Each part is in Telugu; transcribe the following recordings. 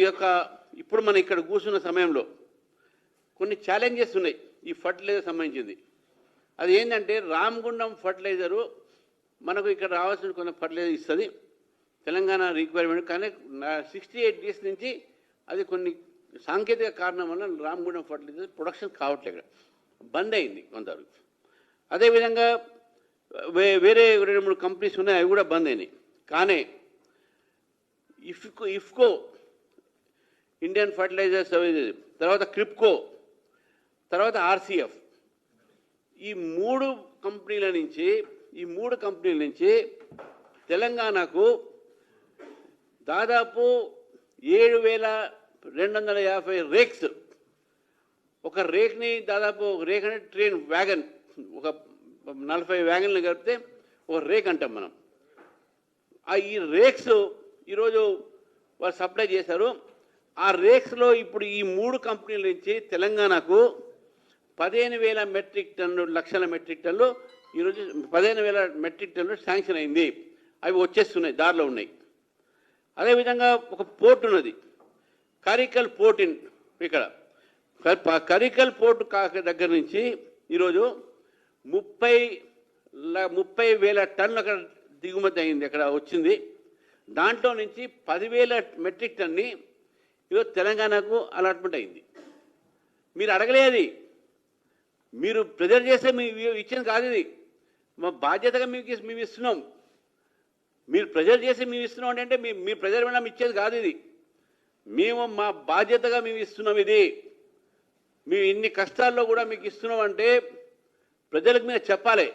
ఈ యొక్క ఇప్పుడు మనం ఇక్కడ కూర్చున్న సమయంలో కొన్ని ఛాలెంజెస్ ఉన్నాయి. ఈ ఫర్టిలైజర్ సంబంధించింది. అది ఏంటంటే రామగుండం ఫర్టిలైజరు మనకు ఇక్కడ రావాల్సిన కొంత ఫర్టిలైజర్ ఇస్తుంది. తెలంగాణ రిక్వైర్మెంట్ కానీ సిక్స్టీ ఎయిట్ డేస్ నుంచి అది కొన్ని సాంకేతిక కారణం వల్ల రామగుండం ఫర్టిలైజర్ ప్రొడక్షన్ కావట్లేదు ఇక్కడ. బంద్ అయింది కొంతవరకు. అదేవిధంగా వే వేరే రెండు మూడు కంపెనీస్ ఉన్నాయి అవి కూడా బంద్ అయినాయి. కానీ ఇఫ్కో ఇఫ్కో ఇండియన్ ఫర్టిలైజర్స్ తర్వాత క్రిప్కో తర్వాత ఆర్సీఎఫ్ ఈ మూడు కంపెనీల నుంచి ఈ మూడు కంపెనీల నుంచి తెలంగాణకు దాదాపు ఏడు వేల రెండు వందల యాభై రేక్స్ ఒక రేక్ని దాదాపు ఒక రేక్ అంటే ట్రైన్ వ్యాగన్ ఒక నలభై వ్యాగన్లు కలిపితే ఒక రేక్ అంటాం మనం. ఆ ఈ రేక్స్ ఈరోజు వాళ్ళు సప్లై చేశారు. ఆ రేక్స్లో ఇప్పుడు ఈ మూడు కంపెనీల నుంచి తెలంగాణకు పదిహేను వేల మెట్రిక్ టన్ను లక్షల మెట్రిక్ టన్ను ఈరోజు పదిహేను వేల మెట్రిక్ టన్ను శాంక్షన్ అయింది. అవి వచ్చేస్తున్నాయి దారిలో ఉన్నాయి. అదేవిధంగా ఒక పోర్ట్ ఉన్నది కరికల్ పోర్ట్ ఇన్ ఇక్కడ. కరికల్ పోర్ట్ కాక దగ్గర నుంచి ఈరోజు ముప్పై ముప్పై వేల టన్నులు అక్కడ దిగుమతి అయింది అక్కడ వచ్చింది. దాంట్లో నుంచి పదివేల మెట్రిక్ టన్ని ఈరోజు తెలంగాణకు అలాట్మెంట్ అయింది. మీరు అడగలేదు మీరు ప్రిజర్వ్ చేస్తే మీ ఇచ్చింది కాదు ఇది. మా బాధ్యతగా మీకు మేము ఇస్తున్నాం. మీరు ప్రెజర్ చేసి మేము ఇస్తున్నాం అంటే మీ మీ ప్రెజర్ వల్ల ఇచ్చేది కాదు ఇది. మేము మా బాధ్యతగా మేము ఇస్తున్నాం ఇది. మేము ఇన్ని కష్టాల్లో కూడా మీకు ఇస్తున్నాం అంటే ప్రజలకు మీరు చెప్పాలి.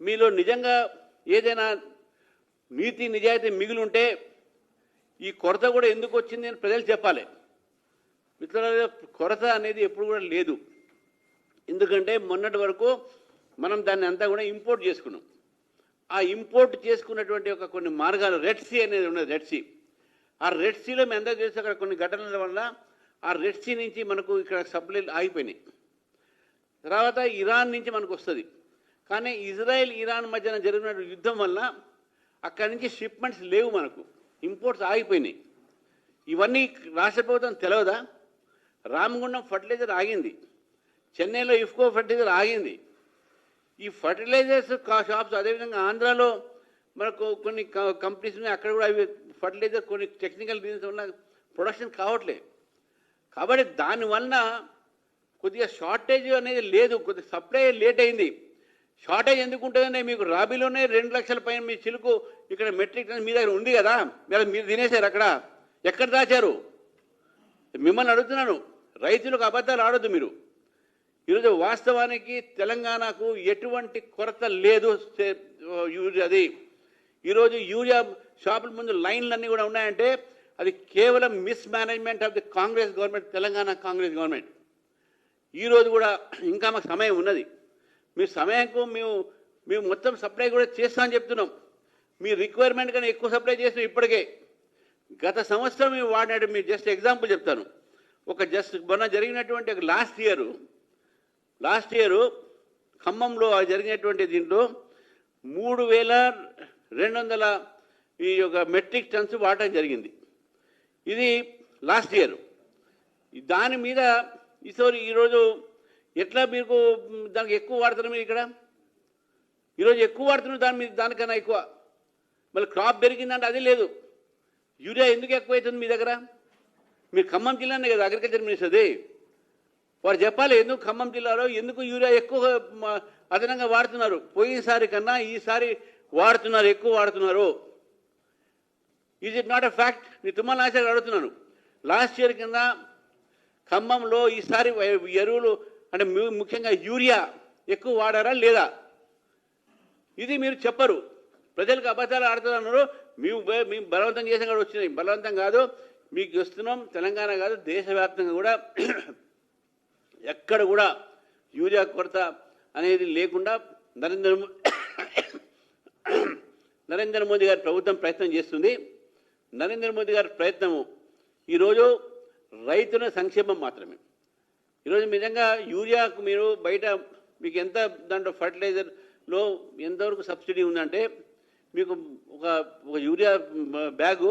మీలో నిజంగా ఏదైనా నీతి నిజాయితీ మిగిలి ఉంటే ఈ కొరత కూడా ఎందుకు వచ్చింది అని ప్రజలు చెప్పాలి. మిత్రుల కొరత అనేది ఎప్పుడు కూడా లేదు. ఎందుకంటే మొన్నటి వరకు మనం దాన్ని అంతా కూడా ఇంపోర్ట్ చేసుకున్నాం. ఆ ఇంపోర్ట్ చేసుకున్నటువంటి ఒక కొన్ని మార్గాలు రెడ్ సీ అనేది ఉన్నది రెడ్ సీ. ఆ రెడ్ సీలో మేము ఎంత చేస్తే అక్కడ కొన్ని ఘటనల వల్ల ఆ రెడ్ సీ నుంచి మనకు ఇక్కడ సప్లైలు ఆగిపోయినాయి. తర్వాత ఇరాన్ నుంచి మనకు వస్తుంది. కానీ ఇజ్రాయెల్ ఇరాన్ మధ్యన జరిగిన యుద్ధం వల్ల అక్కడి నుంచి షిప్మెంట్స్ లేవు మనకు. ఇంపోర్ట్స్ ఆగిపోయినాయి. ఇవన్నీ రాష్ట్ర ప్రభుత్వం తెలియదా రామగుండం ఫర్టిలైజర్ ఆగింది. చెన్నైలో ఇఫ్కో ఫర్టిలైజర్ ఆగింది. ఈ ఫర్టిలైజర్స్ షాప్స్ అదేవిధంగా ఆంధ్రాలో మనకు కొన్ని క- కంపెనీస్ ఉన్నాయి. అక్కడ కూడా అవి ఫర్టిలైజర్ కొన్ని టెక్నికల్ రీజన్స్ వల్ల ప్రొడక్షన్ కావట్లేదు కాబట్టి దానివల్ల కొద్దిగా షార్టేజ్ అనేది లేదు. కొద్దిగా సప్లై లేట్ అయింది. షార్టేజ్ ఎందుకు ఉంటుందంటే మీకు రాబీలోనే రెండు లక్షల పైన మీ చిలుకు ఇక్కడ మెట్రిక్ టన్ మీ దగ్గర ఉంది కదా. మీరు మీరు తినేశారు అక్కడ. ఎక్కడ దాచారు? మిమ్మల్ని అడుగుతున్నాను. రైతులకు అబద్ధాలు ఆడొద్దు మీరు. ఈరోజు వాస్తవానికి తెలంగాణకు ఎటువంటి కొరత లేదు అది. ఈరోజు యూరియా షాపుల ముందు లైన్లన్నీ కూడా ఉన్నాయంటే అది కేవలం mismanagement of the Congress government Telangana Congress government. ఈరోజు కూడా ఇంకా మాకు సమయం ఉన్నది. మీ సమయంకు మేము మేము మొత్తం సప్లై కూడా చేస్తామని చెప్తున్నాం. మీ రిక్వైర్మెంట్ కన్నా ఎక్కువ సప్లై చేసినాం ఇప్పటికే. గత సంవత్సరం మేము వాడినట్టు మీరు జస్ట్ ఎగ్జాంపుల్ చెప్తాను. ఒక జస్ట్ మొన్న జరిగినటువంటి ఒక లాస్ట్ ఇయర్ లాస్ట్ ఇయర్ ఖమ్మంలో జరిగినటువంటి దీంట్లో మూడు వేల రెండు వందల ఈ యొక్క మెట్రిక్ టన్స్ వాడటం జరిగింది. ఇది లాస్ట్ ఇయర్ దాని మీద ఈసారి ఈరోజు ఎట్లా మీకు దానికి ఎక్కువ వాడుతున్నారు మీరు ఇక్కడ? ఈరోజు ఎక్కువ వాడుతున్నారు దాని మీద దానికన్నా ఎక్కువ. మళ్ళీ క్రాప్ పెరిగిందంటే అది లేదు. యూరియా ఎందుకు ఎక్కువ అవుతుంది మీ దగ్గర? మీరు ఖమ్మం జిల్లానే కదా అగ్రికల్చర్ మినిస్టర్ది వారు చెప్పాలి ఎందుకు ఖమ్మం జిల్లాలో ఎందుకు యూరియా ఎక్కువ అదనంగా వాడుతున్నారు? పోయినసారి కన్నా ఈసారి వాడుతున్నారు ఎక్కువ వాడుతున్నారు. Is it not a fact నేను తుమ్మల ఇయర్ అడుగుతున్నాను. లాస్ట్ ఇయర్ కింద ఖమ్మంలో ఈసారి ఎరువులు అంటే ముఖ్యంగా యూరియా ఎక్కువ వాడారా లేదా? ఇది మీరు చెప్పరు. ప్రజలకు అబద్ధాలు ఆడుతున్నారు మేము మేము బలవంతం చేసిన కూడా వచ్చినాయి. బలవంతం కాదు. మీకు ఇస్తున్నాం. తెలంగాణ కాదు. దేశవ్యాప్తంగా కూడా ఎక్కడ కూడా యూరియా కొరత అనేది లేకుండా నరేంద్ర నరేంద్ర మోదీ గారి ప్రభుత్వం ప్రయత్నం చేస్తుంది. నరేంద్ర మోదీ గారి ప్రయత్నము ఈరోజు రైతుల సంక్షేమం మాత్రమే. ఈరోజు నిజంగా యూరియాకు మీరు బయట మీకు ఎంత దాంట్లో ఫర్టిలైజర్లో ఎంతవరకు సబ్సిడీ ఉందంటే మీకు ఒక ఒక యూరియా బ్యాగు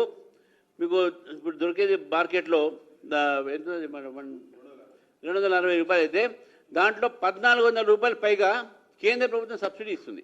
మీకు ఇప్పుడు దొరికేది మార్కెట్లో ఎంత రెండు వందల అరవై రూపాయలు అయితే దాంట్లో పద్నాలుగు వందల రూపాయలు పైగా కేంద్ర ప్రభుత్వం సబ్సిడీ ఇస్తుంది.